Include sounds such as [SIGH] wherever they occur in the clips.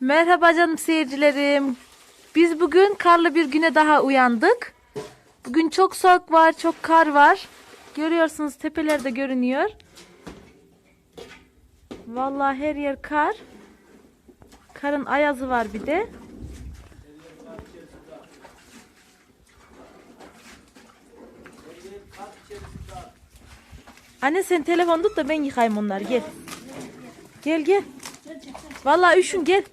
Merhaba canım seyircilerim. Biz bugün karlı bir güne daha uyandık. Bugün çok soğuk var, çok kar var. Görüyorsunuz tepelerde görünüyor. Vallahi her yer kar. Karın ayazı var bir de. Anne sen telefon tut da ben yıkayayım onları gel. Gel gel. Vallahi üşün gel.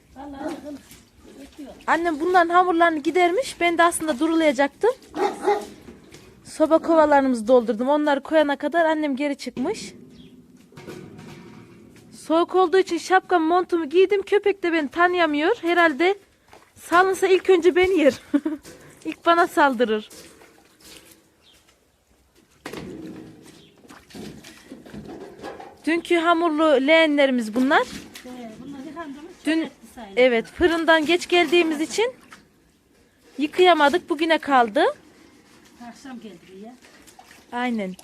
Annem bunların hamurlarını gidermiş. Ben de aslında durulayacaktım. Soba kovalarımızı doldurdum. Onları koyana kadar annem geri çıkmış. Soğuk olduğu için şapkam montumu giydim. Köpek de beni tanıyamıyor. Herhalde salınsa ilk önce beni yer. [LAUGHS] ilk bana saldırır. Dünkü hamurlu leğenlerimiz bunlar. Bunlar evet fırından geç geldiğimiz için yıkayamadık. Bugüne kaldı. Akşam geldi ya. Aynen.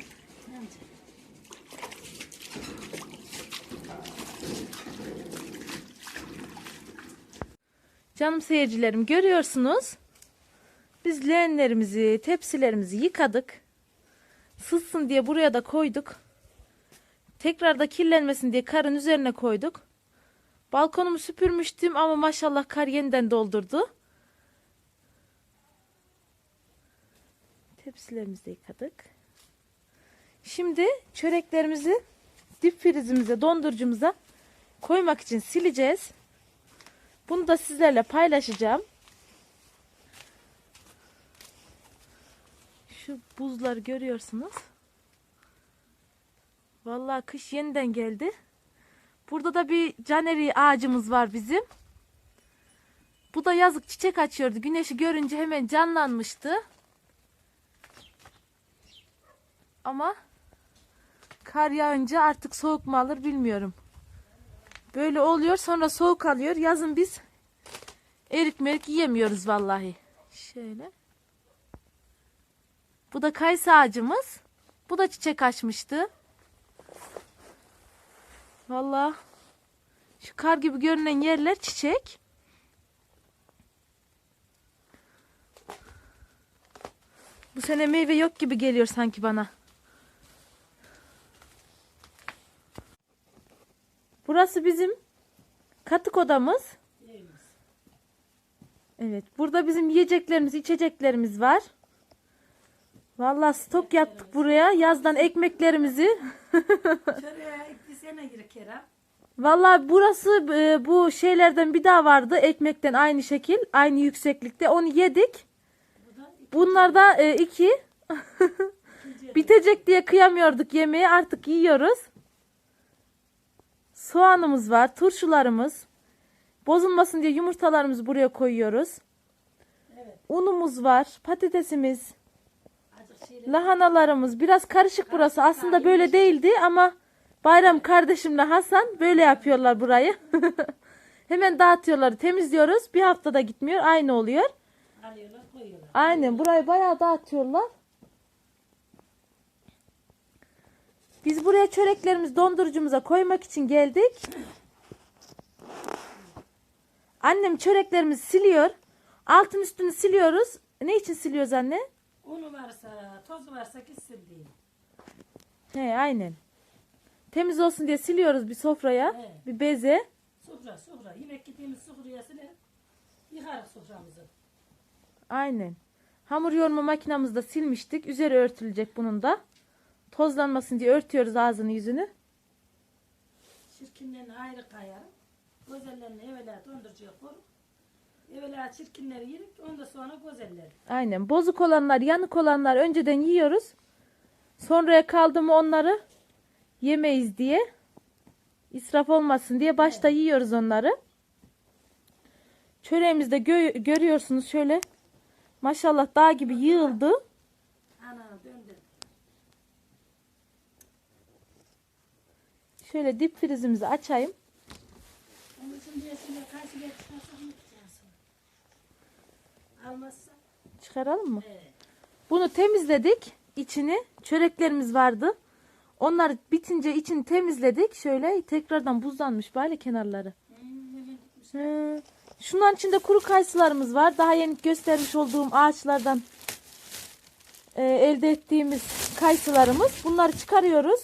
Canım seyircilerim görüyorsunuz. Biz leğenlerimizi, tepsilerimizi yıkadık. Sızsın diye buraya da koyduk. Tekrar da kirlenmesin diye karın üzerine koyduk. Balkonumu süpürmüştüm ama maşallah kar yeniden doldurdu. Tepsilerimizi yıkadık. Şimdi çöreklerimizi dip frizimize, dondurucumuza koymak için sileceğiz. Bunu da sizlerle paylaşacağım. Şu buzları görüyorsunuz. Vallahi kış yeniden geldi. Burada da bir caneri ağacımız var bizim. Bu da yazık çiçek açıyordu. Güneşi görünce hemen canlanmıştı. Ama kar yağınca artık soğuk mu alır bilmiyorum. Böyle oluyor sonra soğuk alıyor. Yazın biz erik merik yiyemiyoruz vallahi. Şöyle. Bu da kayısı ağacımız. Bu da çiçek açmıştı. Vallahi şu kar gibi görünen yerler çiçek. Bu sene meyve yok gibi geliyor sanki bana. Burası bizim katık odamız. Evet, burada bizim yiyeceklerimiz, içeceklerimiz var. Vallahi stok yaptık buraya. Yazdan ekmeklerimizi. [LAUGHS] Sene girer Kerem. Vallahi burası e, bu şeylerden bir daha vardı. Ekmekten aynı şekil, aynı yükseklikte. Onu yedik. Bunlar da e, iki. [LAUGHS] Bitecek diye kıyamıyorduk yemeği. Artık yiyoruz. Soğanımız var, turşularımız. Bozulmasın diye yumurtalarımızı buraya koyuyoruz. Evet. Unumuz var, patatesimiz, lahanalarımız. Biraz karışık burası. Aslında böyle değildi ama Bayram kardeşimle Hasan böyle yapıyorlar burayı. [LAUGHS] Hemen dağıtıyorlar, temizliyoruz. Bir haftada gitmiyor, aynı oluyor. alıyorlar. Aynen burayı bayağı dağıtıyorlar. Biz buraya çöreklerimizi dondurucumuza koymak için geldik. Annem çöreklerimizi siliyor. Altın üstünü siliyoruz. Ne için siliyoruz anne? Unu varsa, tozu varsa gitsin diye. He aynen. Temiz olsun diye siliyoruz bir sofraya, Evet. bir beze. Sofra, sofra. Yemek gittiğimiz sofrayasını yıkarız soframızı. Aynen. Hamur yoğurma makinamızda silmiştik. Üzeri örtülecek bunun da. Tozlanmasın diye örtüyoruz ağzını yüzünü. Çirkinlerini ayrı kayarım. Gözellerini evvela dondurucuya koyup evvela çirkinleri yedik ondan sonra gözelleri. Aynen. Bozuk olanlar, yanık olanlar önceden yiyoruz. Sonraya kaldı mı onları yemeyiz diye. israf olmasın diye başta yiyoruz onları. Çöreğimizde gö- görüyorsunuz şöyle. Maşallah dağ gibi yığıldı. Ana döndü. Şöyle dip frizimizi açayım. Onun için diye karşı yansın? Almazsa. Çıkaralım mı? Evet. Bunu temizledik. içini. Çöreklerimiz vardı. Onlar bitince içini temizledik. Şöyle tekrardan buzlanmış böyle kenarları. Hı. Şunların içinde kuru kayısılarımız var. Daha yeni göstermiş olduğum ağaçlardan e, elde ettiğimiz kayısılarımız. Bunları çıkarıyoruz.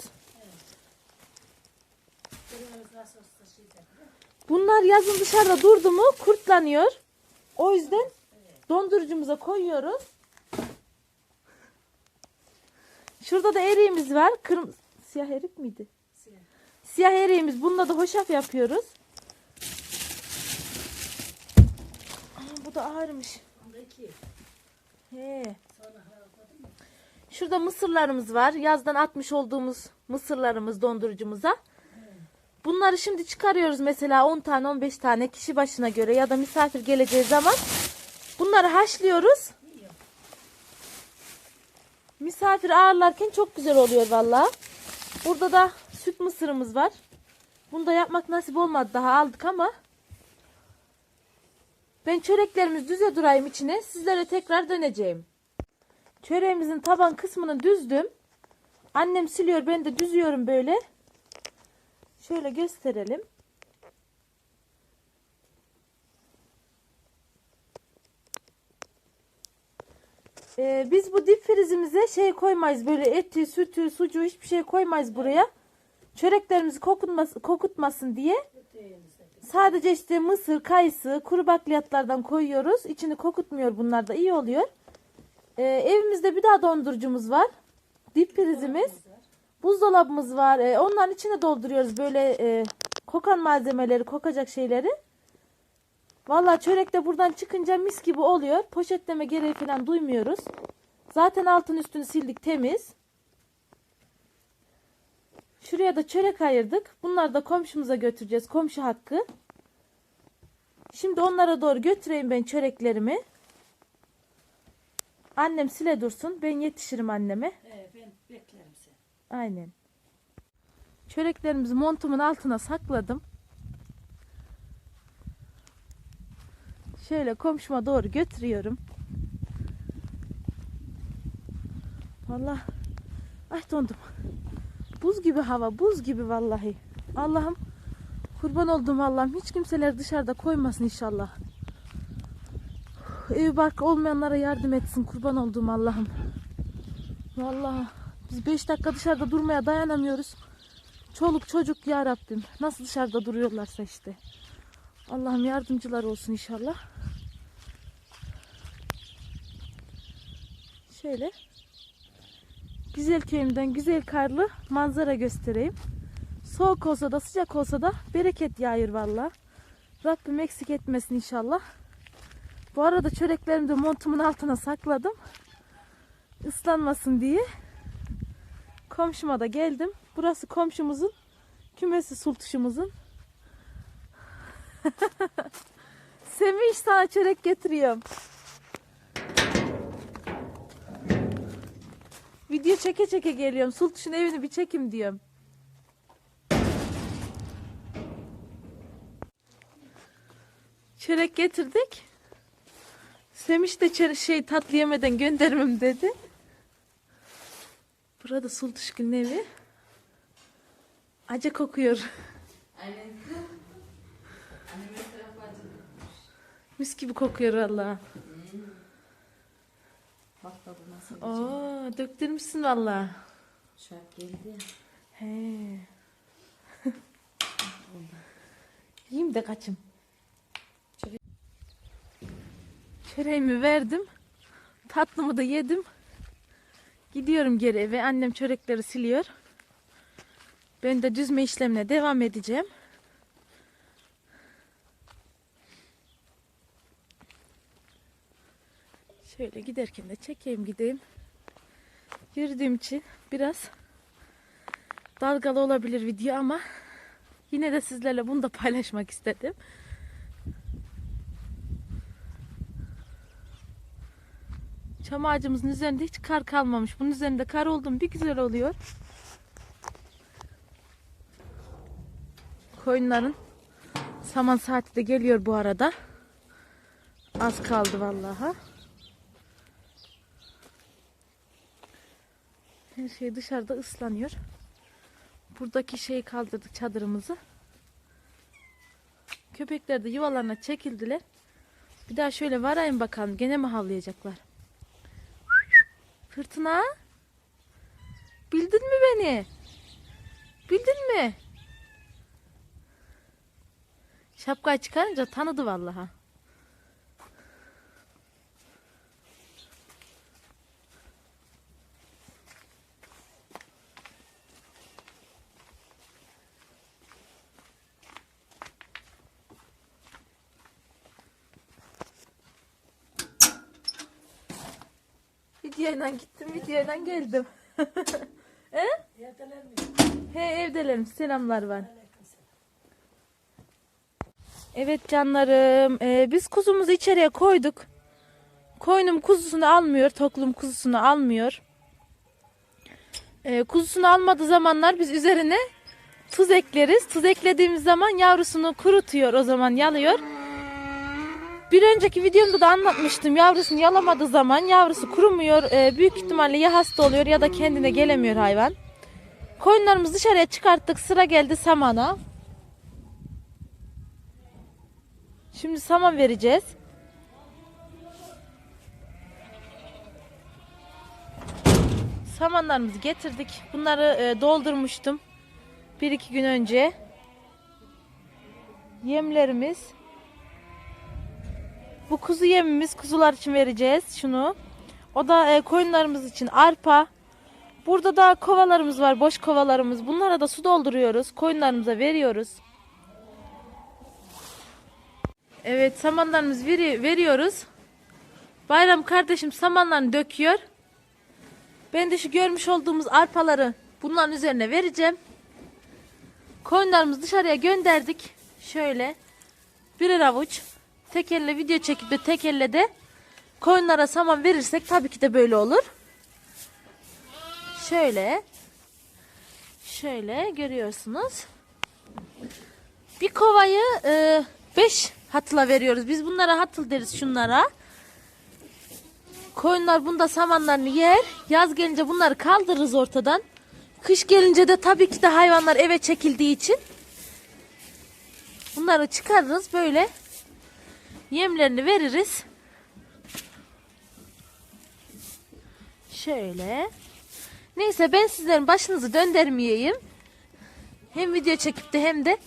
Bunlar yazın dışarıda durdu mu kurtlanıyor. O yüzden dondurucumuza koyuyoruz. Şurada da eriğimiz var. Kırm siyah erik miydi? Siyah. Siyah eriğimiz. Bununla da hoşaf yapıyoruz. Aa, bu da ağırmış. He. Şurada mısırlarımız var. Yazdan atmış olduğumuz mısırlarımız dondurucumuza. Bunları şimdi çıkarıyoruz mesela 10 tane 15 tane kişi başına göre ya da misafir geleceği zaman bunları haşlıyoruz. Misafir ağırlarken çok güzel oluyor valla. Burada da süt mısırımız var. Bunu da yapmak nasip olmadı daha aldık ama. Ben çöreklerimiz düze durayım içine. Sizlere tekrar döneceğim. Çöreğimizin taban kısmını düzdüm. Annem siliyor ben de düzüyorum böyle. Şöyle gösterelim. Ee, biz bu dip frizimize şey koymayız böyle eti, sütü, sucuğu hiçbir şey koymayız buraya. Çöreklerimizi kokutmasın, kokutmasın diye sadece işte mısır, kayısı, kuru bakliyatlardan koyuyoruz. İçini kokutmuyor bunlar da iyi oluyor. Ee, evimizde bir daha dondurucumuz var. Dip prizimiz. Buzdolabımız var. Ee, onların içine dolduruyoruz böyle e, kokan malzemeleri, kokacak şeyleri. Vallahi çörek de buradan çıkınca mis gibi oluyor. Poşetleme gereği falan duymuyoruz. Zaten altın üstünü sildik temiz. Şuraya da çörek ayırdık. Bunları da komşumuza götüreceğiz. Komşu hakkı. Şimdi onlara doğru götüreyim ben çöreklerimi. Annem sile dursun. Ben yetişirim anneme. Ee, ben beklerim seni. Aynen. Çöreklerimizi montumun altına sakladım. Şöyle komşuma doğru götürüyorum. Vallahi ay dondum. Buz gibi hava, buz gibi vallahi. Allah'ım kurban olduğum Allah'ım hiç kimseler dışarıda koymasın inşallah. Ev barkı olmayanlara yardım etsin kurban olduğum Allah'ım. Vallahi biz 5 dakika dışarıda durmaya dayanamıyoruz. Çoluk çocuk ya Rabbim. Nasıl dışarıda duruyorlarsa işte. Allah'ım yardımcılar olsun inşallah. Şöyle güzel köyümden güzel karlı manzara göstereyim. Soğuk olsa da sıcak olsa da bereket yağıyor valla. Rabbim eksik etmesin inşallah. Bu arada çöreklerimi de montumun altına sakladım. Islanmasın diye. Komşuma da geldim. Burası komşumuzun kümesi sultuşumuzun. [LAUGHS] Sevinç sana çörek getiriyorum. Video çeke çeke geliyorum. Sultuşun evini bir çekim diyorum. Çörek getirdik. Semiş de çörek şey tatlı yemeden göndermem dedi. Burada Sultuşgül'ün evi. Acı kokuyor. Aynen. Mis gibi kokuyor valla. Bak tadı nasıl Oo, döktürmüşsün valla. Şark geldi. He. [LAUGHS] Yiyeyim de kaçım. Çöreğimi verdim. Tatlımı da yedim. Gidiyorum geri eve. Annem çörekleri siliyor. Ben de düzme işlemine devam edeceğim. Şöyle giderken de çekeyim gideyim. Yürüdüğüm için biraz dalgalı olabilir video ama yine de sizlerle bunu da paylaşmak istedim. Çam ağacımızın üzerinde hiç kar kalmamış. Bunun üzerinde kar oldu mu bir güzel oluyor. Koyunların saman saati de geliyor bu arada. Az kaldı vallahi. Her şey dışarıda ıslanıyor. Buradaki şeyi kaldırdık çadırımızı. Köpekler de yuvalarına çekildiler. Bir daha şöyle varayım bakalım. Gene mi havlayacaklar? Fırtına. Bildin mi beni? Bildin mi? Şapkayı çıkarınca tanıdı vallahi. Videoyla gittim, videoyla geldim. [LAUGHS] He? Evdeler mi? He evdelerim. Selamlar var. Evet canlarım. ee, biz kuzumuzu içeriye koyduk. Koynum kuzusunu almıyor. Toklum kuzusunu almıyor. Ee, kuzusunu almadığı zamanlar biz üzerine tuz ekleriz. Tuz eklediğimiz zaman yavrusunu kurutuyor. O zaman yalıyor. Bir önceki videomda da anlatmıştım. Yavrusunu yalamadığı zaman yavrusu kurumuyor. Ee, büyük ihtimalle ya hasta oluyor ya da kendine gelemiyor hayvan. Koyunlarımızı dışarıya çıkarttık. Sıra geldi samana. Şimdi saman vereceğiz. Samanlarımızı getirdik. Bunları e, doldurmuştum. Bir iki gün önce. Yemlerimiz. Bu kuzu yemimiz. Kuzular için vereceğiz şunu. O da e, koyunlarımız için arpa. Burada da kovalarımız var, boş kovalarımız. Bunlara da su dolduruyoruz. Koyunlarımıza veriyoruz. Evet, samanlarımızı veri- veriyoruz. Bayram kardeşim samanlarını döküyor. Ben de şu görmüş olduğumuz arpaları bunların üzerine vereceğim. Koyunlarımızı dışarıya gönderdik. Şöyle birer avuç. Tek elle video çekip de tek elle de koyunlara saman verirsek tabii ki de böyle olur. Şöyle. Şöyle görüyorsunuz. Bir kovayı 5 hatıla veriyoruz. Biz bunlara hatıl deriz şunlara. Koyunlar bunda samanlarını yer. Yaz gelince bunları kaldırırız ortadan. Kış gelince de tabii ki de hayvanlar eve çekildiği için bunları çıkarırız böyle yemlerini veririz. Şöyle. Neyse ben sizlerin başınızı döndürmeyeyim. Hem video çekip de hem de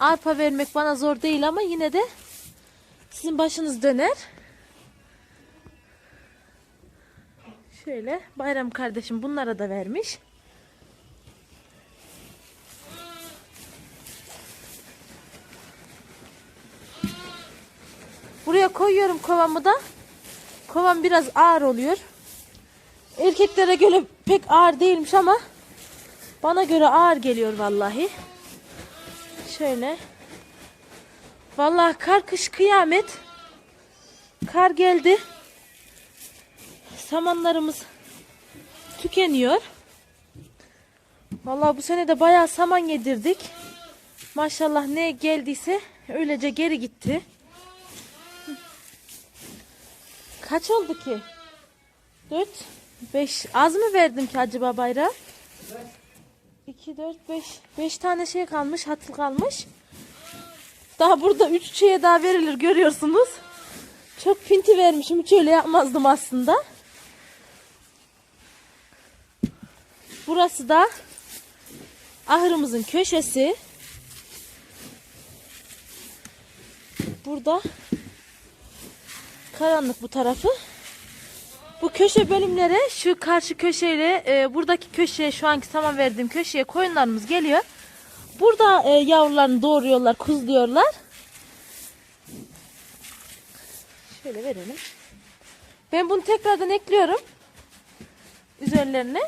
arpa vermek bana zor değil ama yine de sizin başınız döner. Şöyle bayram kardeşim bunlara da vermiş. Buraya koyuyorum kovamı da. Kovam biraz ağır oluyor. Erkeklere göre pek ağır değilmiş ama bana göre ağır geliyor vallahi. Şöyle. Vallahi kar kış kıyamet. Kar geldi. Samanlarımız tükeniyor. Vallahi bu sene de bayağı saman yedirdik. Maşallah ne geldiyse öylece geri gitti. Kaç oldu ki? 4 5 az mı verdim ki acaba bayrağı? 2 4 5 5 tane şey kalmış, hatıl kalmış. Daha burada 3 şeye daha verilir görüyorsunuz. Çok pinti vermişim. Hiç öyle yapmazdım aslında. Burası da ahırımızın köşesi. Burada karanlık bu tarafı. Bu köşe bölümlere şu karşı köşeyle e, buradaki köşeye şu anki saman verdiğim köşeye koyunlarımız geliyor. Burada e, yavrularını doğuruyorlar, kuzluyorlar. Şöyle verelim. Ben bunu tekrardan ekliyorum. Üzerlerine.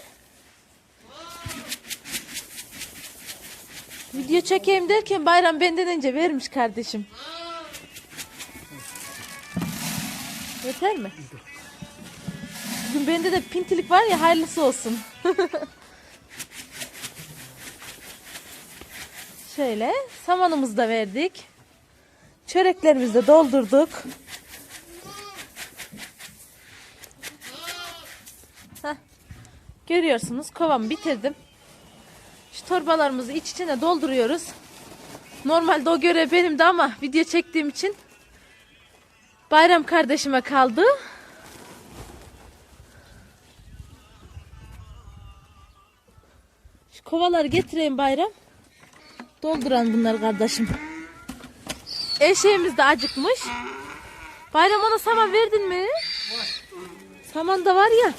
Video çekeyim derken bayram benden önce vermiş kardeşim. Yeter mi? Bugün [LAUGHS] bende de pintilik var ya hayırlısı olsun. [LAUGHS] Şöyle samanımızı da verdik. Çöreklerimizi de doldurduk. Heh. Görüyorsunuz kovamı bitirdim. Şu torbalarımızı iç içine dolduruyoruz. Normalde o görev benimdi ama video çektiğim için Bayram kardeşime kaldı. Şu kovaları getireyim Bayram. Dolduran bunlar kardeşim. Eşeğimiz de acıkmış. Bayram ona saman verdin mi? Saman da var ya.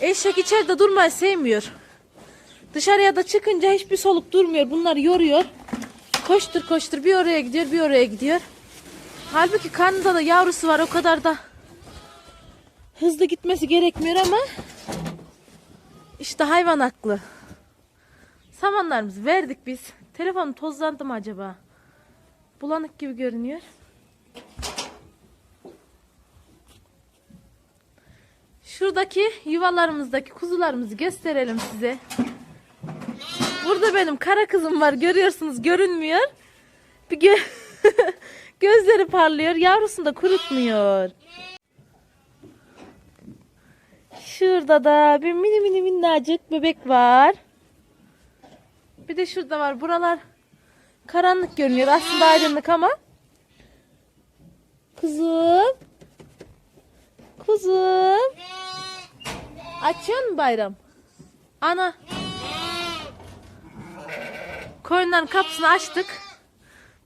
Eşek içeride durmayı sevmiyor. Dışarıya da çıkınca hiçbir soluk durmuyor. Bunlar yoruyor. Koştur koştur bir oraya gidiyor bir oraya gidiyor. Halbuki karnında da yavrusu var o kadar da hızlı gitmesi gerekmiyor ama işte hayvan aklı. Samanlarımızı verdik biz. Telefonum tozlandı mı acaba? Bulanık gibi görünüyor. Şuradaki yuvalarımızdaki kuzularımızı gösterelim size. Burada benim kara kızım var. Görüyorsunuz görünmüyor. Bir gö [LAUGHS] gözleri parlıyor. Yavrusunu da kurutmuyor. Şurada da bir mini mini minnacık bebek var. Bir de şurada var. Buralar karanlık görünüyor. Aslında aydınlık ama. Kuzum. Kuzum. Açıyor mu bayram? Ana. Koyunların kapısını açtık.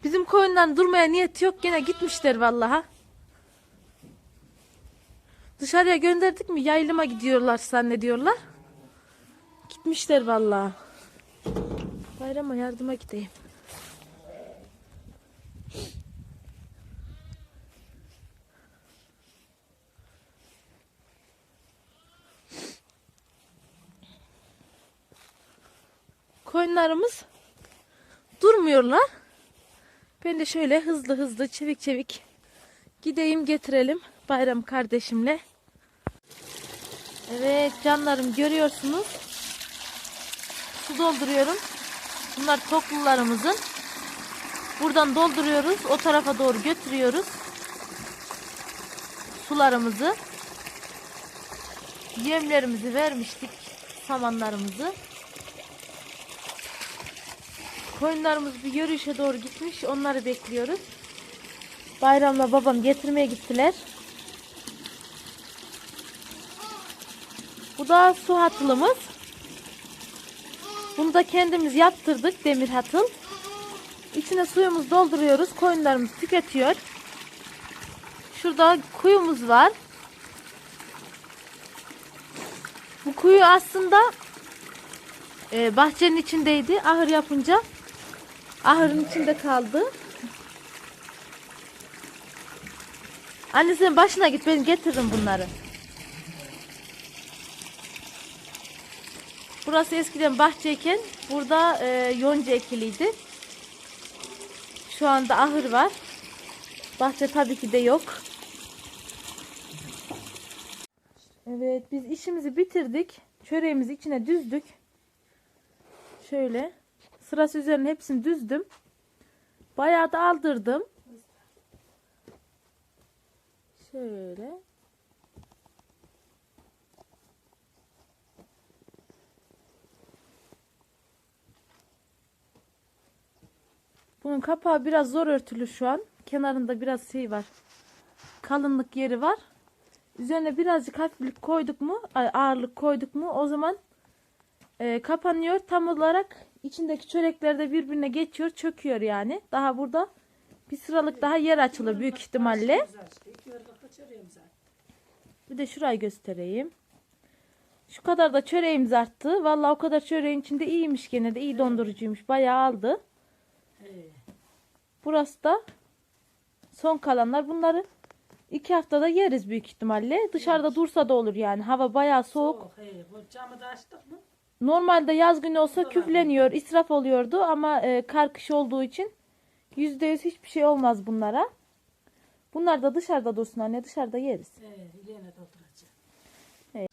Bizim koyunların durmaya niyeti yok. Gene gitmişler vallaha. Dışarıya gönderdik mi yaylıma gidiyorlar zannediyorlar. Gitmişler vallahi. Bayrama yardıma gideyim. Koyunlarımız durmuyorlar. Ben de şöyle hızlı hızlı çevik çevik gideyim getirelim bayram kardeşimle. Evet canlarım görüyorsunuz. Su dolduruyorum. Bunlar toklularımızın. Buradan dolduruyoruz. O tarafa doğru götürüyoruz. Sularımızı. Yemlerimizi vermiştik. Samanlarımızı. Koyunlarımız bir yürüyüşe doğru gitmiş. Onları bekliyoruz. Bayramla babam getirmeye gittiler. Bu da su hatılımız. Bunu da kendimiz yaptırdık demir hatıl. İçine suyumuzu dolduruyoruz. Koyunlarımız tüketiyor. Şurada kuyumuz var. Bu kuyu aslında e, bahçenin içindeydi. Ahır yapınca ahırın içinde kaldı. Anne sen başına git ben getiririm bunları. Burası eskiden bahçeyken burada e, yonca ekiliydi. Şu anda ahır var. Bahçe tabii ki de yok. Evet biz işimizi bitirdik. Çöreğimizi içine düzdük. Şöyle sırası üzerine hepsini düzdüm. Bayağı da aldırdım. Şöyle. Bunun kapağı biraz zor örtülü şu an. Kenarında biraz şey var. Kalınlık yeri var. Üzerine birazcık hafiflik koyduk mu, ağırlık koyduk mu o zaman e, kapanıyor. Tam olarak içindeki çörekler de birbirine geçiyor, çöküyor yani. Daha burada bir sıralık daha yer açılır büyük ihtimalle. Bir de şurayı göstereyim. Şu kadar da çöreğimiz arttı. Vallahi o kadar çöreğin içinde iyiymiş gene de iyi dondurucuymuş. Bayağı aldı. Burası da son kalanlar. Bunları iki haftada yeriz büyük ihtimalle. Dışarıda dursa da olur yani. Hava bayağı soğuk. He, bu camı da açtık mı? Normalde yaz günü olsa küfleniyor, israf oluyordu ama e, kar kış olduğu için yüzde yüz hiçbir şey olmaz bunlara. Bunlar da dışarıda dursun anne, dışarıda yeriz. Dolduracağım.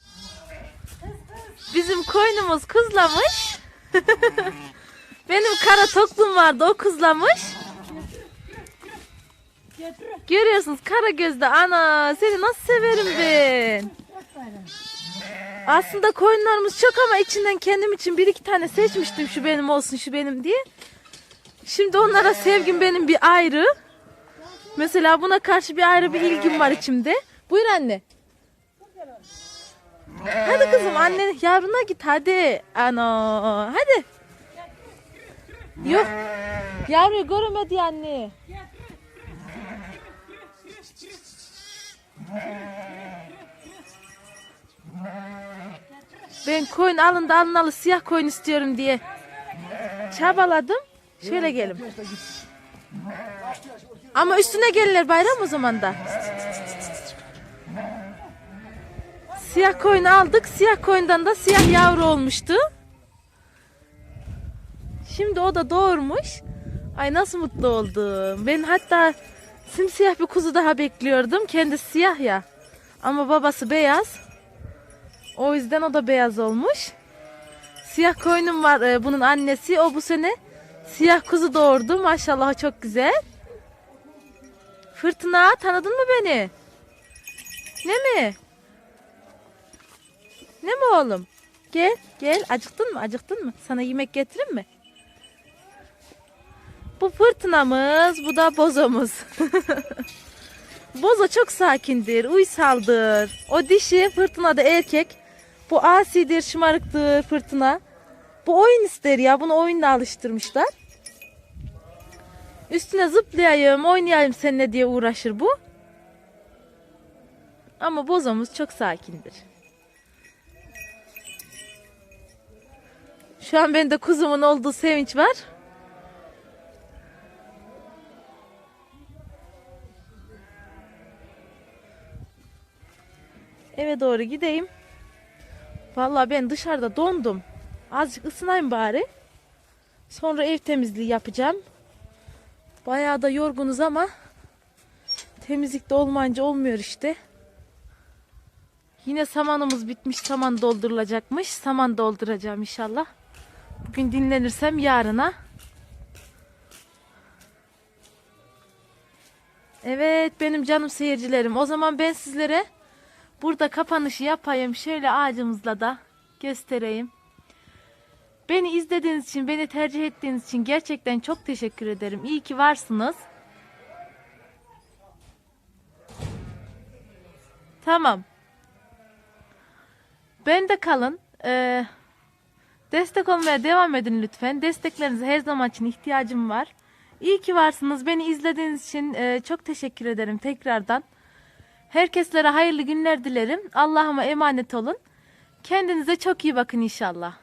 Bizim koynumuz kızlamış. [LAUGHS] Benim kara toklum vardı, o kızlamış. Görüyorsunuz kara gözde ana seni nasıl severim ben. Aslında koyunlarımız çok ama içinden kendim için bir iki tane seçmiştim şu benim olsun şu benim diye. Şimdi onlara sevgim benim bir ayrı. Mesela buna karşı bir ayrı bir ilgim var içimde. Buyur anne. Hadi kızım anne yavruna git hadi. Ana hadi. Yok. Yavruyu görmedi anne. Ben koyun alın da alınalı siyah koyun istiyorum diye çabaladım. Şöyle gelin. Ama üstüne gelirler bayram o zaman da. Siyah koyunu aldık. Siyah koyundan da siyah yavru olmuştu. Şimdi o da doğurmuş. Ay nasıl mutlu oldum. Ben hatta simsiyah bir kuzu daha bekliyordum. Kendisi siyah ya. Ama babası beyaz. O yüzden o da beyaz olmuş. Siyah koyunum var e, bunun annesi. O bu sene siyah kuzu doğurdu. Maşallah çok güzel. Fırtına tanıdın mı beni? Ne mi? Ne mi oğlum? Gel gel acıktın mı acıktın mı? Sana yemek getireyim mi? Bu fırtınamız bu da bozomuz. [LAUGHS] Bozo çok sakindir, uysaldır. O dişi fırtına da erkek. Bu asidir, şımarıktır fırtına. Bu oyun ister ya. Bunu oyunla alıştırmışlar. Üstüne zıplayayım, oynayayım seninle diye uğraşır bu. Ama bozomuz çok sakindir. Şu an bende kuzumun olduğu sevinç var. Eve doğru gideyim. Vallahi ben dışarıda dondum. Azıcık ısınayım bari. Sonra ev temizliği yapacağım. Bayağı da yorgunuz ama temizlikte olmayınca olmuyor işte. Yine samanımız bitmiş. Saman doldurulacakmış. Saman dolduracağım inşallah. Bugün dinlenirsem yarına. Evet benim canım seyircilerim. O zaman ben sizlere burada kapanışı yapayım. Şöyle ağacımızla da göstereyim. Beni izlediğiniz için, beni tercih ettiğiniz için gerçekten çok teşekkür ederim. İyi ki varsınız. Tamam. Ben de kalın. Ee, destek olmaya devam edin lütfen. Desteklerinize her zaman için ihtiyacım var. İyi ki varsınız. Beni izlediğiniz için e, çok teşekkür ederim tekrardan. Herkeslere hayırlı günler dilerim. Allah'ıma emanet olun. Kendinize çok iyi bakın inşallah.